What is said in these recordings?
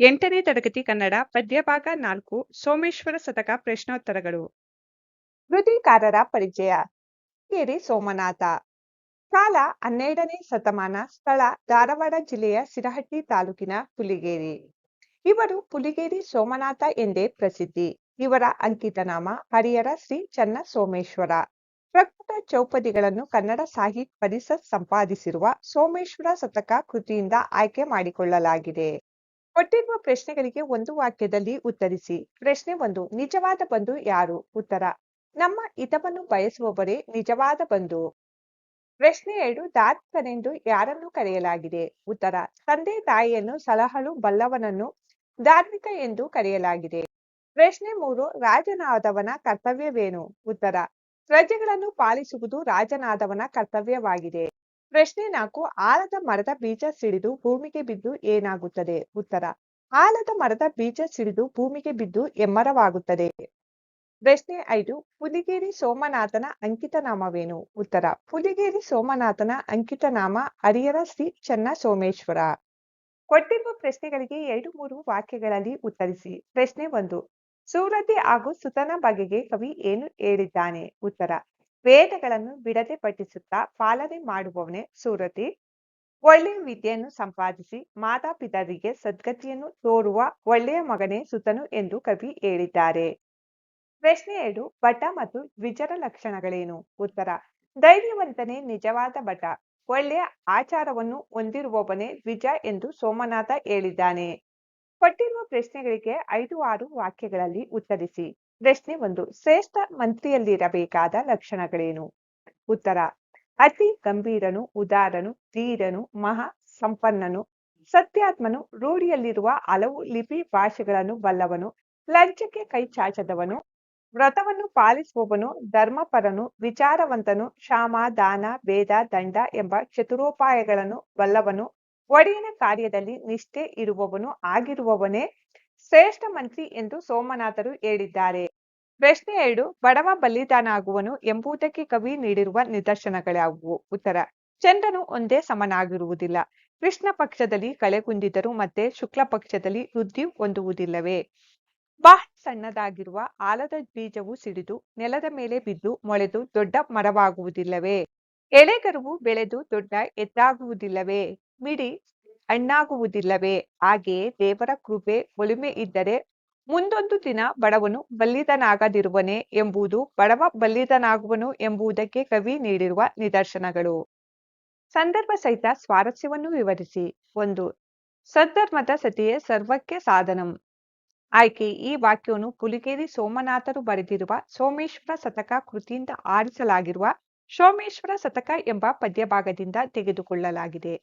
ಎಂಟನೇ ತರಗತಿ ಕನ್ನಡ ಪದ್ಯಭಾಗ ನಾಲ್ಕು, ಸೋಮೇಶ್ವರ ಶತಕ ಪ್ರಶ್ನೋತ್ತರಗಳು. ಕೃತಿಕಾರರ ಪರಿಚಯ. ಕೇರಿ ಸೋಮನಾಥ. ಕಾಲ ಹನ್ನೆರಡನೇ ಶತಮಾನ ಸ್ಥಳ ಧಾರವಾಡ ಜಿಲ್ಲೆಯ ಸಿರಹಟ್ಟಿ ತಾಲೂಕಿನ ಪುಲಿಗೇರಿ. ಇವರು ಪುಲಿಗೇರಿ ಸೋಮನಾಥ ಎಂದೇ ಪ್ರಸಿದ್ಧಿ. ಇವರ ಅಂಕಿತನಾಮ ಹರಿಹರ ಶ್ರೀ ಚನ್ನ ಸೋಮೇಶ್ವರ ಪ್ರಕೃತ ಚೌಪದಿಗಳನ್ನು ಕನ್ನಡ ಸಾಹಿತ್ಯ ಪರಿಷತ್ ಸಂಪಾದಿಸಿರುವ ಸೋಮೇಶ್ವರ ಶತಕ ಕೃತಿಯಿಂದ ಆಯ್ಕೆ ಮಾಡಿಕೊಳ್ಳಲಾಗಿದೆ. ಕೊಟ್ಟಿರುವ ಪ್ರಶ್ನೆಗಳಿಗೆ ಒಂದು ವಾಕ್ಯದಲ್ಲಿ ಉತ್ತರಿಸಿ. ಪ್ರಶ್ನೆ ಒಂದು, ನಿಜವಾದ ಬಂಧು ಯಾರು? ಉತ್ತರ, ನಮ್ಮ ಹಿತವನ್ನು ಬಯಸುವವರೇ ನಿಜವಾದ ಬಂಧು. ಪ್ರಶ್ನೆ ಎರಡು ಧಾರ್ಮಿಕನೆಂದು ಯಾರನ್ನು ಕರೆಯಲಾಗಿದೆ? ಉತ್ತರ, ತಂದೆ ತಾಯಿಯನ್ನು ಸಲಹಲು ಬಲ್ಲವನನ್ನು ಧಾರ್ಮಿಕ ಎಂದು ಕರೆಯಲಾಗಿದೆ. ಪ್ರಶ್ನೆ ಮೂರು, ರಾಜನಾದವನ ಕರ್ತವ್ಯವೇನು? ಉತ್ತರ, ಪ್ರಜೆಗಳನ್ನು ಪಾಲಿಸುವುದು ರಾಜನಾದವನ ಕರ್ತವ್ಯವಾಗಿದೆ. ಪ್ರಶ್ನೆ ನಾಲ್ಕು, ಆಲದ ಮರದ ಬೀಜ ಸಿಡಿದು ಭೂಮಿಗೆ ಬಿದ್ದು ಏನಾಗುತ್ತದೆ? ಉತ್ತರ, ಆಲದ ಮರದ ಬೀಜ ಸಿಡಿದು ಭೂಮಿಗೆ ಬಿದ್ದು ಎಮ್ಮರವಾಗುತ್ತದೆ ಪ್ರಶ್ನೆ ಐದು ಪುಲಿಗೇರಿ ಸೋಮನಾಥನ ಅಂಕಿತ ನಾಮವೇನು ಉತ್ತರ ಪುಲಿಗೇರಿ ಸೋಮನಾಥನ ಅಂಕಿತ ನಾಮ ಹರಿಯರ ಶ್ರೀ ಚನ್ನ ಸೋಮೇಶ್ವರ ಕೊಟ್ಟಿರುವ ಪ್ರಶ್ನೆಗಳಿಗೆ ಎರಡು ಮೂರು ವಾಕ್ಯಗಳಲ್ಲಿ ಉತ್ತರಿಸಿ. ಪ್ರಶ್ನೆ ಒಂದು, ಸೂರತಿ ಹಾಗೂ ಸುತನ ಬಗೆಗೆ ಕವಿ ಏನು ಹೇಳಿದ್ದಾನೆ? ಉತ್ತರ ವೇದಗಳನ್ನು ಬಿಡದೆ ಪಠಿಸುತ್ತಾ ಪಾಲನೆ ಮಾಡುವವನೇ ಸುರತಿ. ಒಳ್ಳೆಯ ವಿದ್ಯೆಯನ್ನು ಸಂಪಾದಿಸಿ ಮಾತಾಪಿತರಿಗೆ ಸದ್ಗತಿಯನ್ನು ತೋರುವ ಒಳ್ಳೆಯ ಮಗನೇ ಸುತನು ಎಂದು ಕವಿ ಹೇಳಿದ್ದಾರೆ. ಪ್ರಶ್ನೆ ಎರಡು ಭಟ ಮತ್ತು ದ್ವಿಜರ ಲಕ್ಷಣಗಳೇನು? ಉತ್ತರ, ಧೈರ್ಯವಂತನೇ ನಿಜವಾದ ಭಟ ಒಳ್ಳೆಯ ಆಚಾರವನ್ನು ಹೊಂದಿರುವವನೇ ದ್ವಿಜ ಎಂದು ಸೋಮನಾಥ ಹೇಳಿದ್ದಾನೆ. ಕೊಟ್ಟಿರುವ ಪ್ರಶ್ನೆಗಳಿಗೆ ಐದು ಆರು ವಾಕ್ಯಗಳಲ್ಲಿ ಉತ್ತರಿಸಿ. ಪ್ರಶ್ನೆ ಒಂದು, ಶ್ರೇಷ್ಠ ಮಂತ್ರಿಯಲ್ಲಿರಬೇಕಾದ ಲಕ್ಷಣಗಳೇನು? ಉತ್ತರ, ಅತಿ ಗಂಭೀರನು, ಉದಾರನು, ಧೀರನು, ಮಹಾ ಸಂಪನ್ನನು, ಸತ್ಯಾತ್ಮನು, ರೂಢಿಯಲ್ಲಿರುವ ಹಲವು ಲಿಪಿ ಭಾಷೆಗಳನ್ನು ಬಲ್ಲವನು, ಲಂಚಕ್ಕೆ ಕೈ ಚಾಚದವನು, ವ್ರತವನ್ನು ಪಾಲಿಸುವವನು, ಧರ್ಮಪರನು, ವಿಚಾರವಂತನು ಶಾಮ ದಾನ, ಭೇದ, ದಂಡ ಎಂಬ ಚತುರೋಪಾಯಗಳನ್ನು ಬಲ್ಲವನು, ಒಡೆಯನ ಕಾರ್ಯದಲ್ಲಿ ನಿಷ್ಠೆ ಇರುವವನು ಆಗಿರುವವನೇ ಶ್ರೇಷ್ಠ ಮಂತ್ರಿ ಎಂದು ಸೋಮನಾಥರು ಹೇಳಿದ್ದಾರೆ. ಪ್ರಶ್ನೆ ಎರಡು, ಬಡವ ಬಲಿದಾನಾಗುವನು ಎಂಬುದಕ್ಕೆ ಕವಿ ನೀಡಿರುವ ನಿದರ್ಶನಗಳ್ಯಾವುವು ಉತ್ತರ, ಚಂದ್ರನು ಒಂದೇ ಸಮನಾಗಿರುವುದಿಲ್ಲ. ಕೃಷ್ಣ ಪಕ್ಷದಲ್ಲಿ ಕಳೆಗುಂದಿದರು ಮತ್ತೆ ಶುಕ್ಲ ಪಕ್ಷದಲ್ಲಿ ವೃದ್ಧಿ ಹೊಂದುವುದಿಲ್ಲವೇ? ಬಹಳ ಸಣ್ಣದಾಗಿರುವ ಆಲದ ಬೀಜವು ಸಿಡಿದು ನೆಲದ ಮೇಲೆ ಬಿದ್ದು ಮೊಳೆದು ದೊಡ್ಡ ಮರವಾಗುವುದಿಲ್ಲವೇ? ಎಳೆಗರುವು ಬೆಳೆದು ದೊಡ್ಡ ಎದ್ದಾಗುವುದಿಲ್ಲವೇ? ಮಿಡಿ ಹಣ್ಣಾಗುವುದಿಲ್ಲವೇ? ಹಾಗೆಯೇ ದೇವರ ಕೃಪೆ ಒಳಿಮೆ ಇದ್ದರೆ ಮುಂದೊಂದು ದಿನ ಬಡವನು ಬಲ್ಲಿದನಾಗದಿರುವನೆ ಎಂಬುದು ಬಡವ ಬಲ್ಲಿದನಾಗುವನು ಎಂಬುದಕ್ಕೆ ಕವಿ ನೀಡಿರುವ ನಿದರ್ಶನಗಳು. ಸಂದರ್ಭ ಸಹಿತ ಸ್ವಾರಸ್ಯವನ್ನು ವಿವರಿಸಿ. ಒಂದು, ಸದ್ಧರ್ಮದ ಸತಿಯೇ ಸರ್ವಕ್ಕೆ ಸಾಧನಂ. ಆಯ್ಕೆ, ಈ ವಾಕ್ಯವನ್ನು ಪುಲಿಗೇರಿ ಸೋಮನಾಥರು ಬರೆದಿರುವ ಸೋಮೇಶ್ವರ ಶತಕ ಕೃತಿಯಿಂದ ಆರಿಸಲಾಗಿರುವ ಸೋಮೇಶ್ವರ ಶತಕ ಎಂಬ ಪದ್ಯಭಾಗದಿಂದ ತೆಗೆದುಕೊಳ್ಳಲಾಗಿದೆ.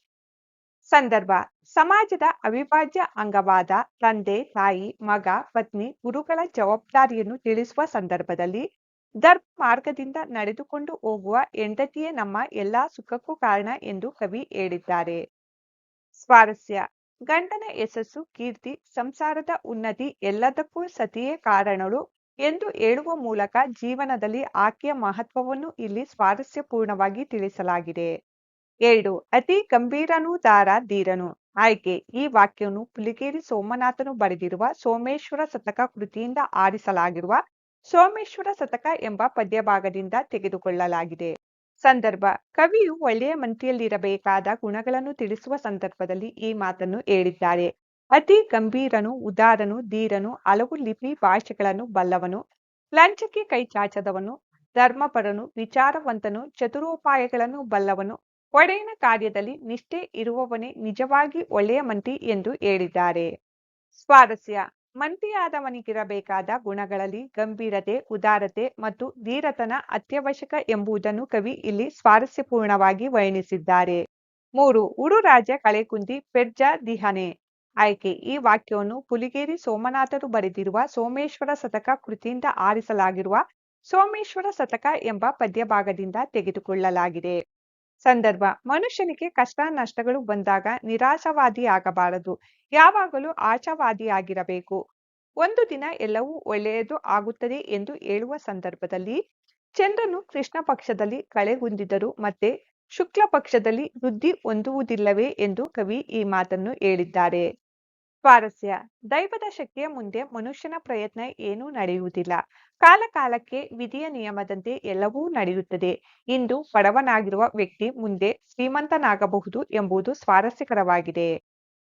ಸಂದರ್ಭ. ಸಮಾಜದ ಅವಿಭಾಜ್ಯ ಅಂಗವಾದ ತಂದೆ, ತಾಯಿ, ಮಗ, ಪತ್ನಿ, ಗುರುಗಳ ಜವಾಬ್ದಾರಿಯನ್ನು ತಿಳಿಸುವ ಸಂದರ್ಭದಲ್ಲಿ ಧರ್ಮ ಮಾರ್ಗದಿಂದ ನಡೆದುಕೊಂಡು ಹೋಗುವ ಹೆಂಡತಿಯೇ ನಮ್ಮ ಎಲ್ಲಾ ಸುಖಕ್ಕೂ ಕಾರಣ ಎಂದು ಕವಿ ಹೇಳಿದ್ದಾರೆ. ಸ್ವಾರಸ್ಯ. ಗಂಡನ ಯಶಸ್ಸು, ಕೀರ್ತಿ, ಸಂಸಾರದ ಉನ್ನತಿ ಎಲ್ಲದಕ್ಕೂ ಸತಿಯೇ ಕಾರಣಳು ಎಂದು ಹೇಳುವ ಮೂಲಕ ಜೀವನದಲ್ಲಿ ಆಕೆಯ ಮಹತ್ವವನ್ನು ಇಲ್ಲಿ ಸ್ವಾರಸ್ಯಪೂರ್ಣವಾಗಿ ತಿಳಿಸಲಾಗಿದೆ. ಎರಡು, ಅತಿ ಗಂಭೀರನು ದಾರ ಧೀರನು. ಆಯ್ಕೆ, ಈ ವಾಕ್ಯವನ್ನು ಪುಲಿಗೇರಿ ಸೋಮನಾಥನು ಬರೆದಿರುವ ಸೋಮೇಶ್ವರ ಶತಕ ಕೃತಿಯಿಂದ ಆರಿಸಲಾಗಿರುವ ಸೋಮೇಶ್ವರ ಶತಕ ಎಂಬ ಪದ್ಯಭಾಗದಿಂದ ತೆಗೆದುಕೊಳ್ಳಲಾಗಿದೆ. ಸಂದರ್ಭ, ಕವಿಯು ಒಳ್ಳೆಯ ಮಂತಿಯಲ್ಲಿರಬೇಕಾದ ಗುಣಗಳನ್ನು ತಿಳಿಸುವ ಸಂದರ್ಭದಲ್ಲಿ ಈ ಮಾತನ್ನು ಹೇಳಿದ್ದಾರೆ. ಅತಿ ಗಂಭೀರನು, ಉದಾರನು, ಧೀರನು, ಹಲವು ಲಿಪಿ ಭಾಷೆಗಳನ್ನು ಬಲ್ಲವನು, ಲಂಚಕ್ಕೆ ಕೈ ಚಾಚದವನು, ಧರ್ಮಪರನು, ವಿಚಾರವಂತನು, ಚತುರೋಪಾಯಗಳನ್ನು ಬಲ್ಲವನು ಒಡೆಯನ ಕಾರ್ಯದಲ್ಲಿ ನಿಷ್ಠೆ ಇರುವವನೇ ನಿಜವಾಗಿ ಒಳ್ಳೆಯ ಮಂತ್ರಿ ಎಂದು ಹೇಳಿದ್ದಾರೆ. ಸ್ವಾರಸ್ಯ. ಮಂತ್ರಿಯಾದವನಿಗಿರಬೇಕಾದ ಗುಣಗಳಲ್ಲಿ ಗಂಭೀರತೆ, ಉದಾರತೆ ಮತ್ತು ಧೀರತನ ಅತ್ಯವಶ್ಯಕ ಎಂಬುದನ್ನು ಕವಿ ಇಲ್ಲಿ ಸ್ವಾರಸ್ಯಪೂರ್ಣವಾಗಿ ವರ್ಣಿಸಿದ್ದಾರೆ. ಮೂರು ಉಡು ರಾಜ ಕಳೆಕುಂದಿ ಪೆರ್ಜ ದಿಹನೆ. ಆಯ್ಕೆ. ಈ ವಾಕ್ಯವನ್ನು ಪುಲಿಗೇರಿ ಸೋಮನಾಥರು ಬರೆದಿರುವ ಸೋಮೇಶ್ವರ ಶತಕ ಕೃತಿಯಿಂದ ಆರಿಸಲಾಗಿರುವ ಸೋಮೇಶ್ವರ ಶತಕ ಎಂಬ ಪದ್ಯಭಾಗದಿಂದ ತೆಗೆದುಕೊಳ್ಳಲಾಗಿದೆ. ಸಂದರ್ಭ. ಮನುಷ್ಯನಿಗೆ ಕಷ್ಟ ನಷ್ಟಗಳು ಬಂದಾಗ ನಿರಾಶವಾದಿಯಾಗಬಾರದು ಯಾವಾಗಲೂ ಆಶಾವಾದಿಯಾಗಿರಬೇಕು. ಒಂದು ದಿನ ಎಲ್ಲವೂ ಒಳ್ಳೆಯದು ಆಗುತ್ತದೆ ಎಂದು ಹೇಳುವ ಸಂದರ್ಭದಲ್ಲಿ ಚಂದ್ರನು ಕೃಷ್ಣ ಪಕ್ಷದಲ್ಲಿ ಕಳೆಗುಂದಿದರು ಮತ್ತೆ ಶುಕ್ಲ ಪಕ್ಷದಲ್ಲಿ ವೃದ್ಧಿ ಹೊಂದುವುದಿಲ್ಲವೇ ಎಂದು ಕವಿ ಈ ಮಾತನ್ನು ಹೇಳಿದ್ದಾರೆ. ಸ್ವಾರಸ್ಯ. ದೈವದ ಶಕ್ತಿಯ ಮುಂದೆ ಮನುಷ್ಯನ ಪ್ರಯತ್ನ ಏನೂ ನಡೆಯುವುದಿಲ್ಲ. ಕಾಲ ಕಾಲಕ್ಕೆ ವಿಧಿಯ ನಿಯಮದಂತೆ ಎಲ್ಲವೂ ನಡೆಯುತ್ತದೆ. ಇಂದು ಬಡವನಾಗಿರುವ ವ್ಯಕ್ತಿ ಮುಂದೆ ಶ್ರೀಮಂತನಾಗಬಹುದು ಎಂಬುದು ಸ್ವಾರಸ್ಯಕರವಾಗಿದೆ.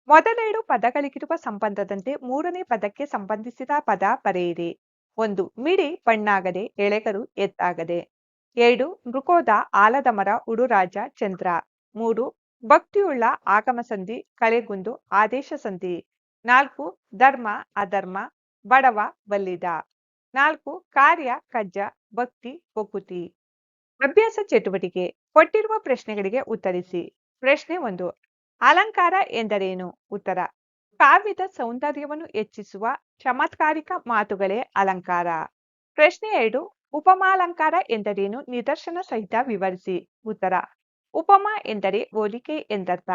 ಮೊದಲೆರಡು ಪದಗಳಿಗಿರುವ ಸಂಬಂಧದಂತೆ ಮೂರನೇ ಪದಕ್ಕೆ ಸಂಬಂಧಿಸಿದ ಪದ ಬರೆಯಿರಿ. ಒಂದು, ಮಿಡಿ ಬಣ್ಣಾಗದೆ ಎಳೆಗರು ಎತ್ತಾಗದೆ ಎರಡು ಮೃಕೋದ ಆಲದ ಮರ ಉಡುರಾಜ ಚಂದ್ರ. ಮೂರು, ಭಕ್ತಿಯುಳ್ಳ ಆಗಮ ಸಂಧಿ ಕಳೆಗುಂದು ಆದೇಶ ಸಂಧಿ. ನಾಲ್ಕು, ಧರ್ಮ ಅಧರ್ಮ, ಬಡವ ಬಲ್ಲಿದ. ನಾಲ್ಕು, ಕಾರ್ಯ, ಕಜ್ಜ, ಭಕ್ತಿ ಬಕುತಿ ಅಭ್ಯಾಸ, ಚಟುವಟಿಕೆ. ಕೊಟ್ಟಿರುವ ಪ್ರಶ್ನೆಗಳಿಗೆ ಉತ್ತರಿಸಿ. ಪ್ರಶ್ನೆ ಒಂದು, ಅಲಂಕಾರ ಎಂದರೇನು? ಉತ್ತರ, ಕಾವ್ಯದ ಸೌಂದರ್ಯವನ್ನು ಹೆಚ್ಚಿಸುವ ಚಮತ್ಕಾರಿಕ ಮಾತುಗಳೇ ಅಲಂಕಾರ. ಪ್ರಶ್ನೆ ಎರಡು, ಉಪಮಾಲಂಕಾರ ಎಂದರೇನು? ನಿದರ್ಶನ ಸಹಿತ ವಿವರಿಸಿ. ಉತ್ತರ, ಉಪಮಾ ಎಂದರೆ ಹೋಲಿಕೆ ಎಂದರ್ಥ.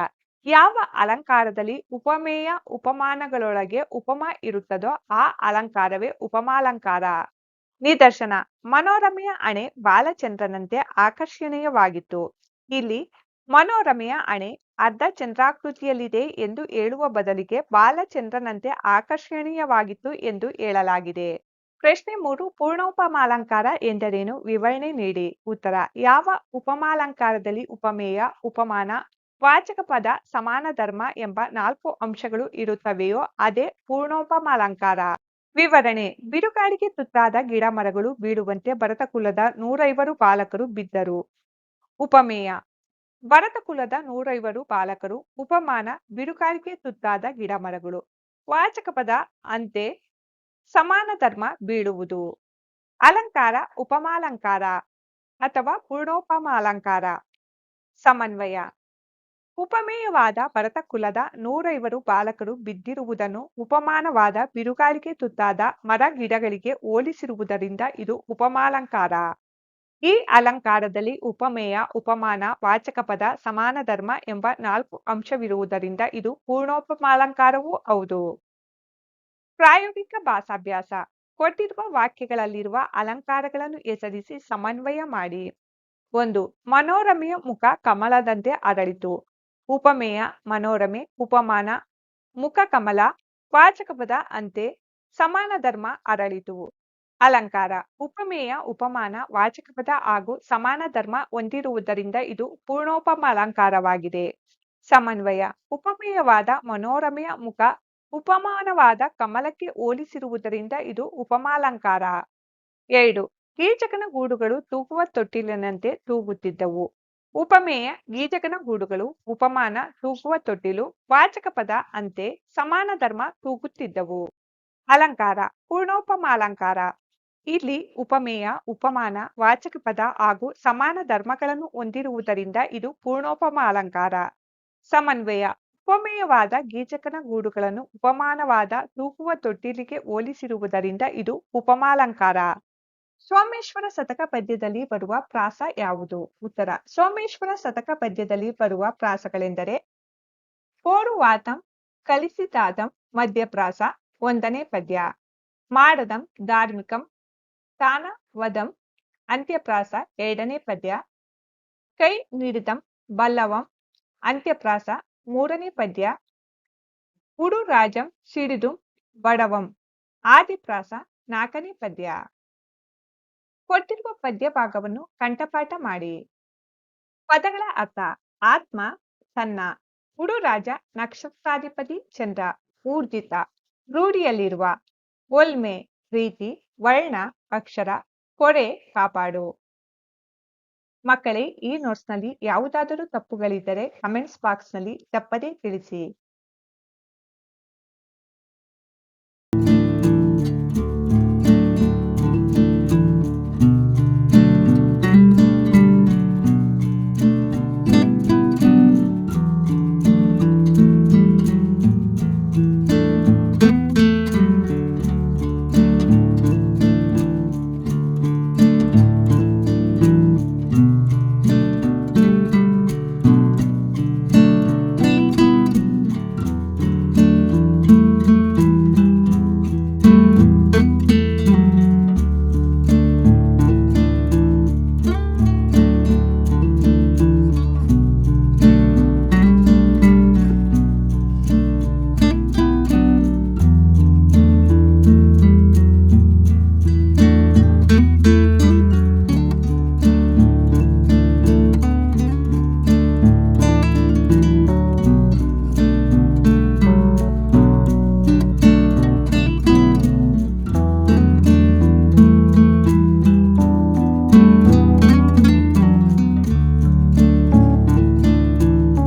ಯಾವ ಅಲಂಕಾರದಲ್ಲಿ ಉಪಮೇಯ ಉಪಮಾನಗಳೊಳಗೆ ಉಪಮ ಇರುತ್ತದೋ ಆ ಅಲಂಕಾರವೇ ಉಪಮಾಲಂಕಾರ. ನಿದರ್ಶನ, ಮನೋರಮೆಯ ಅಣೆ ಬಾಲಚಂದ್ರನಂತೆ ಆಕರ್ಷಣೀಯವಾಗಿತ್ತು. ಇಲ್ಲಿ ಮನೋರಮೆಯ ಅಣೆ ಅರ್ಧ ಚಂದ್ರಾಕೃತಿಯಲ್ಲಿದೆ ಎಂದು ಹೇಳುವ ಬದಲಿಗೆ ಬಾಲಚಂದ್ರನಂತೆ ಆಕರ್ಷಣೀಯವಾಗಿತ್ತು ಎಂದು ಹೇಳಲಾಗಿದೆ. ಪ್ರಶ್ನೆ ಮೂರು, ಪೂರ್ಣೋಪಮಾಲಂಕಾರ ಎಂದರೇನು? ವಿವರಣೆ ನೀಡಿ. ಉತ್ತರ, ಯಾವ ಉಪಮಾಲಂಕಾರದಲ್ಲಿ ಉಪಮೇಯ, ಉಪಮಾನ? ವಾಚಕ ಪದ ಸಮಾನ ಧರ್ಮ ಎಂಬ ನಾಲ್ಕು ಅಂಶಗಳು ಇರುತ್ತವೆಯೋ ಅದೇ ಪೂರ್ಣೋಪಮಾಲಂಕಾರ. ವಿವರಣೆ, ಬಿರುಗಾಳಿಗೆ ತುತ್ತಾದ ಗಿಡ ಮರಗಳು ಬೀಳುವಂತೆ ಭರತ ಕುಲದ ನೂರೈವರು ಬಾಲಕರು ಬಿದ್ದರು. ಉಪಮೇಯ ಭರತ ಕುಲದ ನೂರೈವರು ಬಾಲಕರು ಉಪಮಾನ, ಬಿರುಗಾಳಿಗೆ ತುತ್ತಾದ ಗಿಡ ಮರಗಳು ವಾಚಕ ಪದ ಅಂತೆ ಸಮಾನ ಧರ್ಮ ಬೀಳುವುದು. ಅಲಂಕಾರ, ಉಪಮಾಲಂಕಾರ ಅಥವಾ ಪೂರ್ಣೋಪಮಾಲಂಕಾರ. ಸಮನ್ವಯ ಉಪಮೇಯವಾದ ಭರತ ಕುಲದ ನೂರೈವರು ಬಾಲಕರು ಬಿದ್ದಿರುವುದನ್ನು ಉಪಮಾನವಾದ ಬಿರುಗಾಳಿಗೆ ತುತ್ತಾದ ಮರ ಗಿಡಗಳಿಗೆ ಹೋಲಿಸಿರುವುದರಿಂದ ಇದು ಉಪಮಾಲಂಕಾರ. ಈ ಅಲಂಕಾರದಲ್ಲಿ ಉಪಮೇಯ, ಉಪಮಾನ, ವಾಚಕ ಪದ, ಸಮಾನ ಧರ್ಮ ಎಂಬ ನಾಲ್ಕು ಅಂಶವಿರುವುದರಿಂದ ಇದು ಪೂರ್ಣೋಪಮಾಲಂಕಾರವೂ ಹೌದು. ಪ್ರಾಯೋಗಿಕ ಭಾಷಾಭ್ಯಾಸ. ಕೊಟ್ಟಿರುವ ವಾಕ್ಯಗಳಲ್ಲಿರುವ ಅಲಂಕಾರಗಳನ್ನು ಹೆಸರಿಸಿ ಸಮನ್ವಯ ಮಾಡಿ. ಒಂದು, ಮನೋರಮೆಯ ಮುಖ ಕಮಲದಂತೆ ಅರಳಿತು ಉಪಮೇಯ, ಮನೋರಮೆ, ಉಪಮಾನ ಮುಖಕಮಲ ವಾಚಕ ಪದ, ಅಂತೆ, ಸಮಾನ ಧರ್ಮ ಅರಳಿತುವು. ಅಲಂಕಾರ, ಉಪಮೇಯ, ಉಪಮಾನ, ವಾಚಕ ಪದ ಹಾಗೂ ಸಮಾನ ಧರ್ಮ ಹೊಂದಿರುವುದರಿಂದ ಇದು ಪೂರ್ಣೋಪಮ ಅಲಂಕಾರವಾಗಿದೆ ಸಮನ್ವಯ, ಉಪಮೇಯವಾದ, ಮನೋರಮೆಯ ಮುಖ, ಉಪಮಾನವಾದ ಕಮಲಕ್ಕೆ ಹೋಲಿಸಿರುವುದರಿಂದ ಇದು ಉಪಮಾಲಂಕಾರ. ಎರಡು, ಕೀಚಕನ ಗೂಡುಗಳು ತೂಗುವ ತೊಟ್ಟಿಲಿನಂತೆ ತೂಗುತ್ತಿದ್ದವು. ಉಪಮೇಯ, ಗೀಜಕನ ಗೂಡುಗಳು, ಉಪಮಾನ ತೂಗುವ ತೊಟ್ಟಿಲು, ವಾಚಕ ಪದ, ಅಂತೆ ಸಮಾನ ಧರ್ಮ ತೂಗುತ್ತಿದ್ದವು ಅಲಂಕಾರ, ಪೂರ್ಣೋಪಮಾಲಂಕಾರ. ಇಲ್ಲಿ ಉಪಮೇಯ, ಉಪಮಾನ, ವಾಚಕ ಪದ ಹಾಗೂ ಸಮಾನ ಧರ್ಮಗಳನ್ನು ಹೊಂದಿರುವುದರಿಂದ ಇದು ಪೂರ್ಣೋಪಮಾಲಂಕಾರ. ಸಮನ್ವಯ, ಉಪಮೇಯವಾದ ಗೀಜಕನ ಗೂಡುಗಳನ್ನು ಉಪಮಾನವಾದ ತೂಗುವ ತೊಟ್ಟಿಲಿಗೆ ಹೋಲಿಸಿರುವುದರಿಂದ ಇದು ಉಪಮಾಲಂಕಾರ. ಸೋಮೇಶ್ವರ ಶತಕ ಪದ್ಯದಲ್ಲಿ ಬರುವ ಪ್ರಾಸ ಯಾವುದು? ಉತ್ತರ, ಸೋಮೇಶ್ವರ ಶತಕ ಪದ್ಯದಲ್ಲಿ ಬರುವ ಪ್ರಾಸಗಳೆಂದರೆ ಪೋರುವಾತಂ ಕಲಿಸಿತಾದಂ ಮಧ್ಯಪ್ರಾಸ ಒಂದನೇ ಪದ್ಯ. ಮಾಡದಂ ಧಾರ್ಮಿಕಂ, ತಾನ, ವದಂ ಅಂತ್ಯಪ್ರಾಸ ಎರಡನೇ ಪದ್ಯ. ಕೈ ನೀಡಿದಂ, ಬಲ್ಲವಂ ಅಂತ್ಯಪ್ರಾಸ ಮೂರನೇ ಪದ್ಯ. ಉಡು ರಾಜಂ ಸಿಡಿದು, ಬಡವಂ ಆದಿಪ್ರಾಸ ನಾಲ್ಕನೇ ಪದ್ಯ. ಕೊಟ್ಟಿರುವ ಪದ್ಯ ಭಾಗವನ್ನು ಕಂಠಪಾಠ ಮಾಡಿ. ಪದಗಳ ಅರ್ಥ, ಆತ್ಮ ಸನ್ನ ಉಡು ರಾಜ, ನಕ್ಷತ್ರಾಧಿಪತಿ, ಚಂದ್ರ, ಊರ್ಜಿತ, ರೂಢಿಯಲ್ಲಿರುವ ಒಲ್ಮೆ, ಪ್ರೀತಿ, ವರ್ಣ, ಅಕ್ಷರ, ಕೊರೆ, ಕಾಪಾಡು. ಮಕ್ಕಳೇ, ಈ ನೋಟ್ಸ್ನಲ್ಲಿ ಯಾವುದಾದರೂ ತಪ್ಪುಗಳಿದ್ದರೆ ಕಮೆಂಟ್ಸ್ ಬಾಕ್ಸ್ನಲ್ಲಿ ತಪ್ಪದೇ ತಿಳಿಸಿ.